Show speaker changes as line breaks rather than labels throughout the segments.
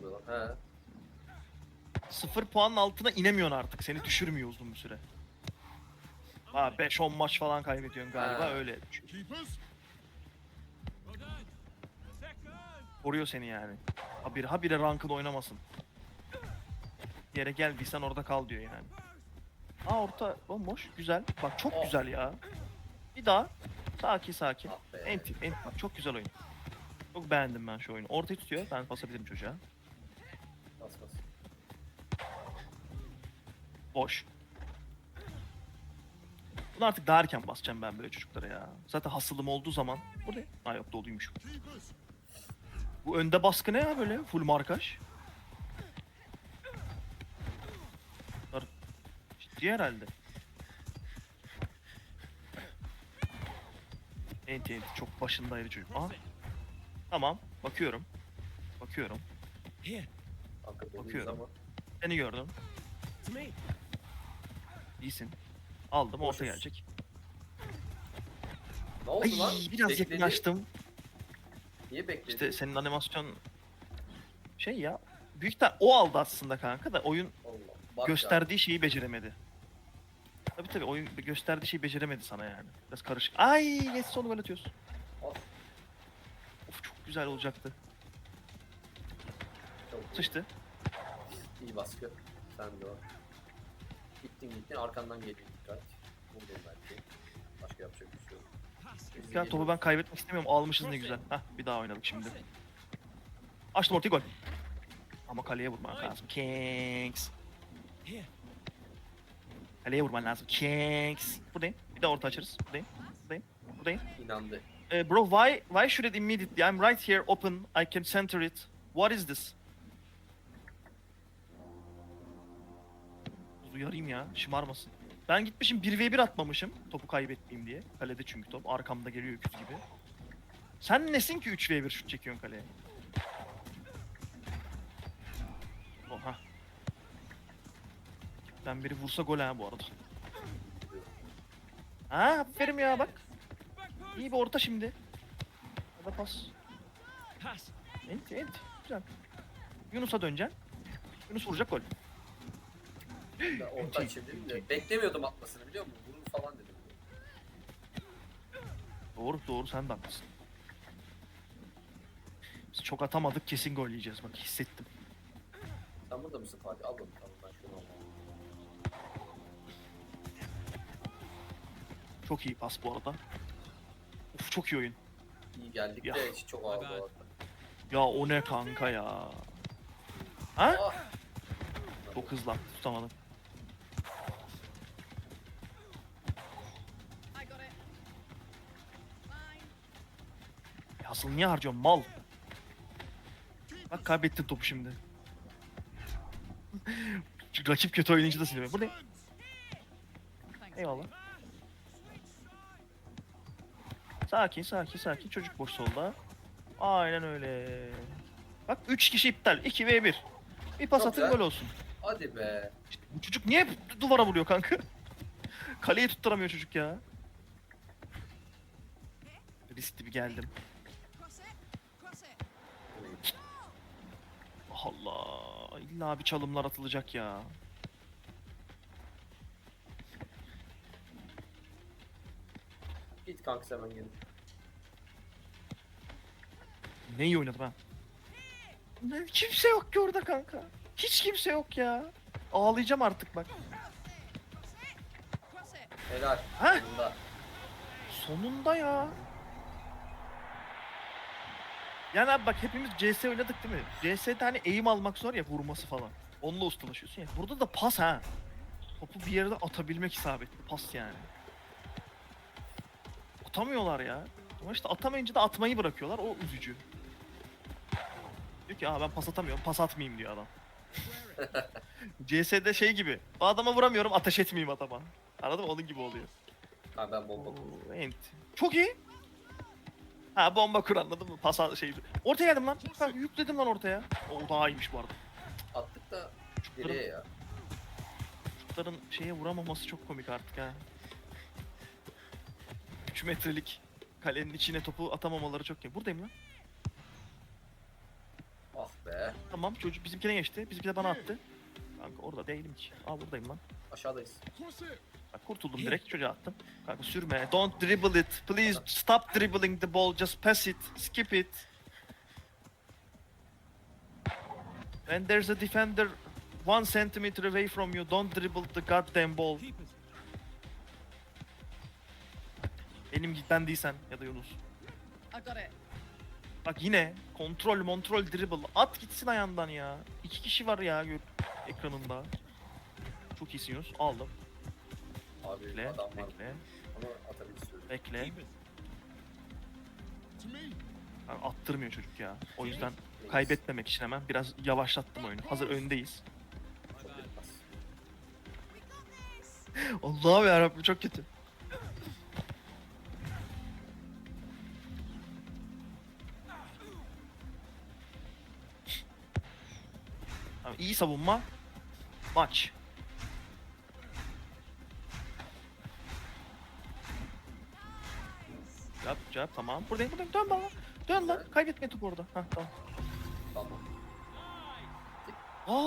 oluyor lan? He.
Sıfır puanın altına inemiyorsun artık. Seni düşürmüyor uzun bir süre. Ha 5-10 maç falan kaybediyorsun galiba
Ha.
öyle. Koruyor seni yani. Ha bir ha bire rankın oynamasın. Bir yere geldiysen orada kal diyor yani. Aa orta bomboş güzel. Bak çok
Oh.
güzel ya. Bir daha. Sakin sakin.
Ah be.
Enti, enti. Bak çok güzel oyun. Çok beğendim ben şu oyunu. Ortayı tutuyor. Ben basabilirim çocuğa.
Bas bas.
Boş. Bunu artık daha erken basacağım ben böyle çocuklara ya. Zaten hasılım olduğu zaman... Bu ne? Ha yok doluymuş. Bu önde baskı ne ya böyle? Full markaj. Bunlar ciddi herhalde. Enti enti çok başındaydı çocuk. Aha. Tamam bakıyorum. Bakıyorum.
Doluyuz
Bakıyorum.
ama.
Seni gördüm. İyisin. Aldım orta
Boşuz.
gelecek.
Ne oldu
Ay
lan?
biraz
Bekledi.
yakınlaştım.
Niye bekledi?
İşte senin animasyon şey ya. Büyük ihtimal o aldı aslında kanka da oyun
Allah. Bak
gösterdiği şeyi beceremedi. Tabi tabi oyun gösterdiği şeyi beceremedi sana yani. Biraz karışık. Ay geç sonu gol atıyorsun.
Al.
Of çok güzel olacaktı.
Çok.
Sıçtı.
İyi baskı. Sen de o. Gittin gittin arkandan geliyor dikkat. Buradayım belki. Başka yapacak bir şey yok. Biz
Ya topu ben kaybetmek istemiyorum. Almışız ne güzel. Hah bir daha oynadık şimdi. Açtım ortayı gol. Ama kaleye vurman lazım. Kings. Kaleye vurman lazım. Kings. Buradayım. Bir daha orta açarız. Buradayım. Buradayım. Buradayım.
inandı.
Eh, bro, why why should it immediately? I'm right here, open. I can center it. What is this? Uyarayım ya, şımarmasın. Ben gitmişim 1v1 atmamışım topu kaybetmeyeyim diye. Kalede çünkü top. Arkamda geliyor öküz gibi. Sen nesin ki 3v1 şut çekiyorsun kaleye? Oha. Ben biri vursa gol ha bu arada. Ha aferin ya bak. İyi bir orta şimdi. Ya da pas. Ent ent. Güzel. Yunus'a döneceksin. Yunus vuracak gol.
Ben orta çevirdim de beklemiyordum atmasını biliyor musun? Vurur falan dedim.
Doğru doğru sen de haklısın. Biz çok atamadık kesin gol yiyeceğiz bak hissettim.
Sen burada mısın Fatih? Al bunu tamam ben şunu alayım.
Çok iyi pas bu arada. Uf çok iyi oyun.
İyi geldik
Ya.
de hiç çok ağır bu arada.
Ya o ne kanka ya. Ha?
Ah!
Çok hızlı attı tutamadım. Asıl niye harcıyorsun mal? Bak kaybettin topu şimdi. Rakip kötü oynayınca da siliyor. Bu ne? Eyvallah. Sakin sakin sakin çocuk boş solda. Aynen öyle. Bak 3 kişi iptal. 2 v 1. Bir pas
Çok
atın
güzel.
gol olsun.
Hadi be.
İşte bu çocuk niye hep duvara vuruyor kanka? Kaleyi tutturamıyor çocuk ya. Riskli bir geldim.
Cross it. Cross it.
Allah illa bir çalımlar atılacak ya.
Git kanka hemen gelin.
Ne iyi oynadım ha. Ne, kimse yok ki orada kanka. Hiç kimse yok ya. Ağlayacağım artık bak.
Helal.
Heh.
Bunda.
Sonunda ya. Yani abi bak hepimiz CS oynadık değil mi? CS'de hani eğim almak zor ya vurması falan. Onunla ustalaşıyorsun ya. Burada da pas ha. Topu bir yerde atabilmek isabetli pas yani. Atamıyorlar ya. Ama işte atamayınca da atmayı bırakıyorlar. O üzücü. Diyor ki Aa, ben pas atamıyorum. Pas atmayayım diyor adam. CS'de şey gibi. O adama vuramıyorum ateş etmeyeyim adama. Anladın mı? Onun gibi oluyor.
Ha ben bomba
Oo, ent. Çok iyi. Ha bomba kur anladın mı? Pas şey. Ortaya geldim lan. Ha, yükledim lan ortaya. O daha iyiymiş bu arada.
attık da geriye ya.
çocukların şeye vuramaması çok komik artık ha. 3 metrelik kalenin içine topu atamamaları çok iyi. Buradayım lan.
Ah be. be.
Tamam çocuk bizimkine geçti. Bizimki de bana attı. Kanka orada değilim ki. Aa buradayım lan.
Aşağıdayız.
Bak kurtuldum direkt çocuğa attım. Kanka sürme. Don't dribble it. Please stop dribbling the ball. Just pass it. Skip it. When there's a defender one centimeter away from you, don't dribble the goddamn ball. Benim ben değilsen ya da Yunus.
I got it.
Bak yine kontrol kontrol dribble. At gitsin ayağından ya. İki kişi var ya gör ekranında. Çok iyisin Yunus. Aldım.
Abi
Bekle,
adam var.
bekle,
Ama atabilir
bekle. Abi attırmıyor çocuk ya. O yüzden kaybetmemek için hemen biraz yavaşlattım oyunu. Hazır öndeyiz. Allah'ım yarabbim çok kötü. Tamam, iyi savunma. Maç. Yap yap tamam. Buradayım buradayım. Dön bana. Dön lan. Kaybetme topu orada. Hah tamam.
Tamam.
Aa!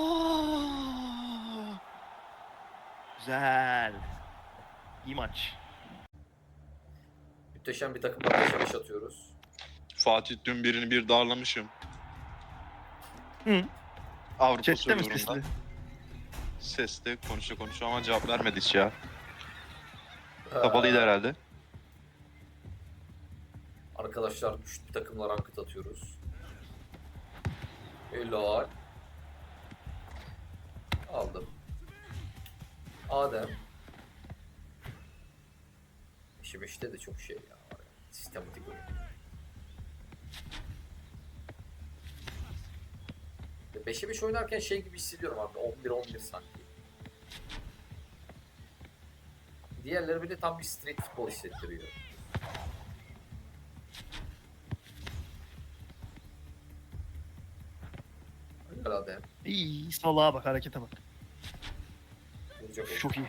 Güzel. İyi maç.
Müthişem bir 5'e 5 atıyoruz.
Fatih dün birini bir darlamışım.
Hı.
Avrupa
Chat'te mi sesli?
Sesli konuşa konuşa ama cevap vermedi hiç ya.
Ee,
Kapalıydı herhalde.
Arkadaşlar güçlü takımla ranked atıyoruz. Helal. Aldım. Adem. İşi beşte de çok şey ya. Sistematik oyun. 5'e 5 oynarken şey gibi hissediyorum abi. 11-11 sanki. Diğerleri bir de tam bir street futbol hissettiriyor. Helal Adem.
İyi, salağa bak, harekete bak.
Vuracak o.
Çok iyi.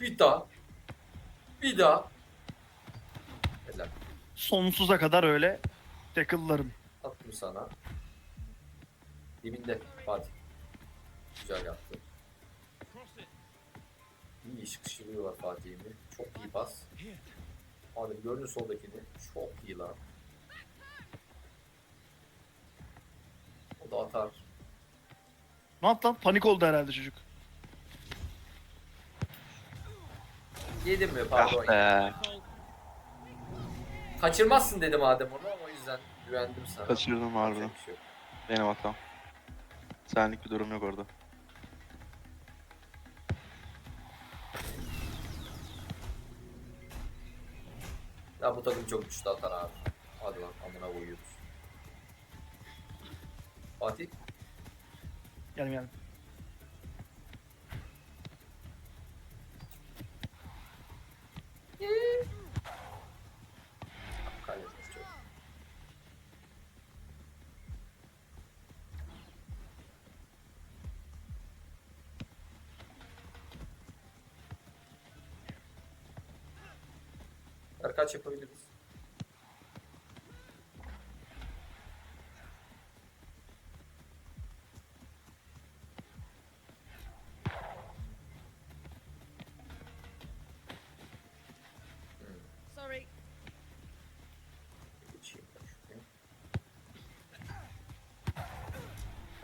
Bir daha. Bir daha. Helal.
Sonsuza kadar öyle tackle'larım.
Attım sana. Dibinde Fatih. Güzel yaptı. İyi sıkıştırıyorlar Fatih'imi. Çok iyi pas. Abi gördün soldakini. Çok iyi lan. O da atar.
Ne yaptı lan? Panik oldu herhalde çocuk.
Yedim mi pardon.
Ah be.
Kaçırmazsın dedim Adem onu o yüzden güvendim sana.
Kaçırdım harbiden.
Yapacak bir şey yok.
Benim hatam. Senlik bir durum yok orada.
Ya bu takım çok güçlü atar abi. Hadi lan amına koyuyoruz. Fatih.
Yani yani.
Kaybetmiş çok. Kaç yapabiliriz?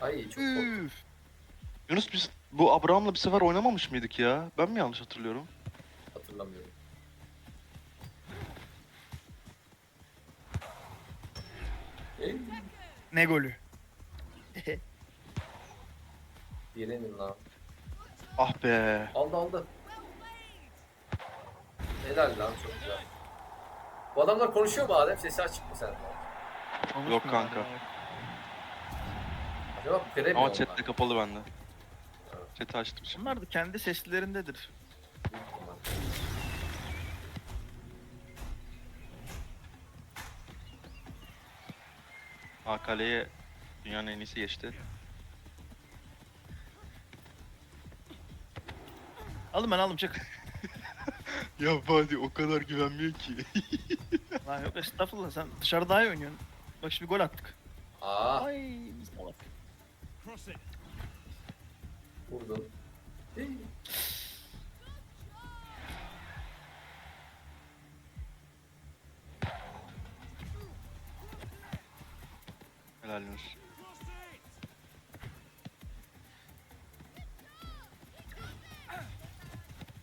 Ay çok korktum.
Üf.
Yunus biz bu Abraham'la bir sefer oynamamış mıydık ya? Ben mi yanlış hatırlıyorum?
Hatırlamıyorum.
Ne golü?
Direnin lan.
Ah be.
Aldı aldı. Helal lan çok güzel. Bu adamlar konuşuyor mu Adem? Sesi açık mı sende?
Yok kanka.
Acaba pire mi
Ama
onlar?
chat de kapalı bende. Chat'i açtım şimdi.
Bunlar da kendi seslerindedir.
Büyük ihtimal.
Ha kaleye dünyanın en iyisi geçti.
Aldım ben aldım çık.
Ya Fatih o kadar güvenmiyor ki.
Lan yok estağfurullah sen dışarı daha iyi oynuyorsun. Bak şimdi gol attık.
Aa
Ay salak.
vurdun. Hey.
Helal olsun.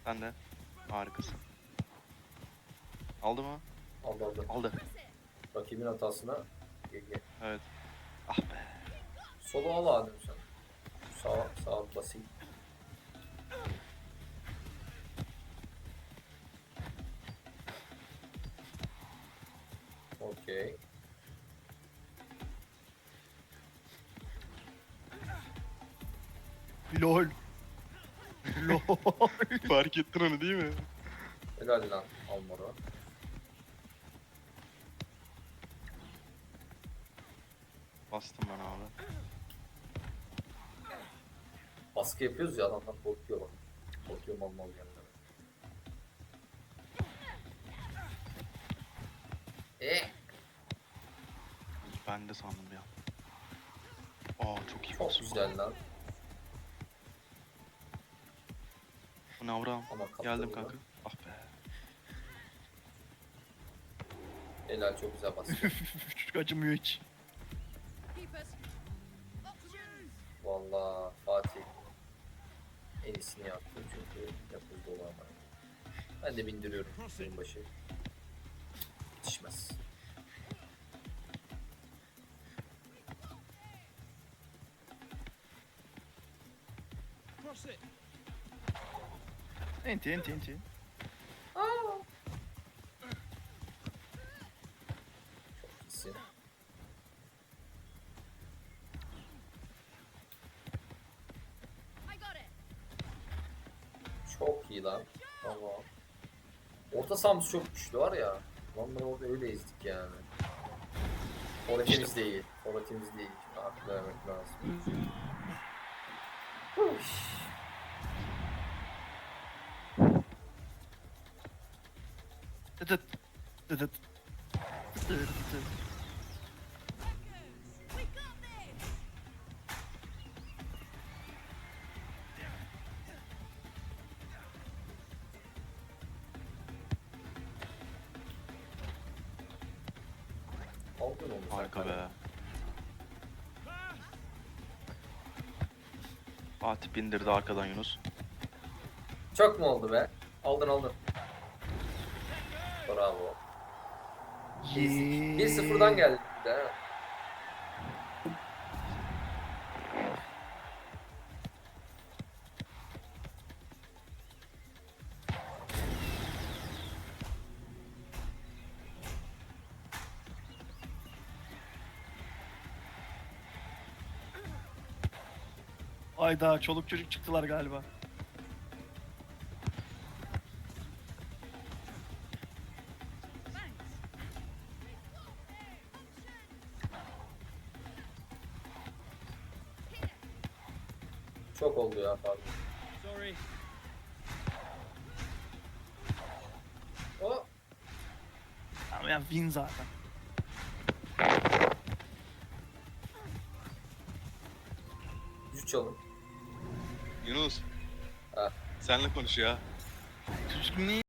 Sen de. Harikasın. Aldı mı?
Aldı aldı.
Aldı.
Rakibin hatasına. Gel.
Evet. Ah be.
Solu al Adem sen. Sağ sağ basayım. Okey.
Lol. Lol.
Fark ettin onu değil mi?
Helal lan Almaro.
Bastım ben abi.
Baskı yapıyoruz ya adamlar korkuyor bak. Korkuyor mal mal yerlere. E
Ben de sandım ya. Aa çok iyi
çok
pas.
güzel lan.
Avraham?
Ama
Geldim kanka. Ah be.
Helal çok güzel baskı.
Çocuk acımıyor hiç.
Valla Fatih en iyisini yaptı çünkü yapıldı olan Ben de bindiriyorum senin başı. Yetişmez.
Enti enti enti.
Çok iyi lan. Tamam. Orta sahamız çok güçlü var ya. Lan orada öyle ezdik yani. Forvetimiz de iyi. Forvetimiz de iyi. Şimdi haklı vermek lazım.
Dıdıt. Dıdıt.
Harika be. Fatih bindirdi arkadan Yunus.
Çok mu oldu be? Aldın aldın.
Yeee.
1-0'dan geldi bir de. ha.
Ayda çoluk çocuk çıktılar galiba.
Çok oldu ya pardon.
Sorry.
O
Ama ya win zaten.
Düz çalın.
Yunus.
Ha.
Senle konuş ya.
Çocuk niye